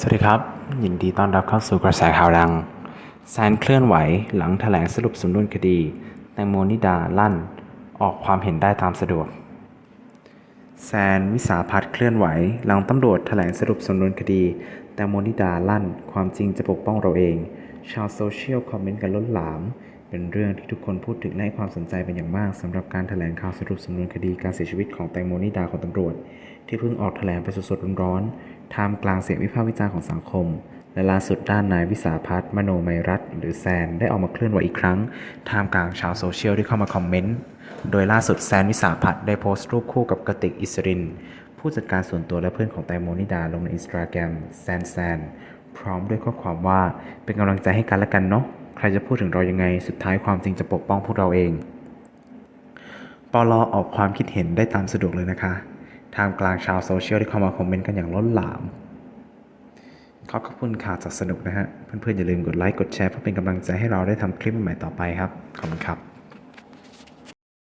สวัสดีครับ ยินดีต้อนรับเข้าสู่กระแสข่าวดังแซนเคลื่อนไหวหลังแถลงสรุปสำนวนคดี แตงโมนิดาลั่น ออกความเห็นได้ตามสะดวกแซนวิสาพัฒน์เคลื่อนไหว หลังตำรวจแถลงสรุปสำนวนคดี แตงโมนิดาลั่น ความจริงจะปกป้องเราเอง ชาวโซเชียลคอมเมนต์กันล้นหลาม เป็นเรื่องที่ทุกคนพูดถึงและให้ความสนใจเป็นอย่างมากสำหรับการแถลงข่าวสรุปสำนวนคดีการเสียชีวิตของแตงโมนิดาของตำรวจ ที่เพิ่งออกแถลงไปสดๆร้อนๆท่ามกลางเสียงวิพากษ์วิจารณ์ของสังคมและล่าสุดด้านนายวิสาพัฒน์มโนมัยรัตน์หรือแซน ได้ออกมาเคลื่อนไหวอีกครั้ง ท่ามกลางชาวโซเชียลที่เข้ามาคอมเมนต์ โดยล่าสุดแซนวิสาพัฒน์ได้โพสต์รูปคู่กับกติกอิสริน ผู้จัดการส่วนตัวและเพื่อนของแตงโมนิดาลงในอินสตาแกรมแซนแซน พร้อมด้วยข้อความว่าเป็นกำลังใจให้กันและกันเนาะ รจะพูดถึงเรายังไง สุดท้ายความจริงจะปกป้องพวกเราเองปลอออกความคิดเห็นได้ตามสะดวกเลยนะคะท่ามกลางชาวโซเชียลที่เข้ามาคอมเมนต์กันอย่างล้นหลามขอขอบคุณข่าวจากสนุกนะฮะ เพื่อนๆอย่าลืมกดไลค์ กดแชร์เพื่อเป็นกำลังใจให้เราได้ทำคลิปใหม่ๆต่อไปครับ ขอบคุณครับ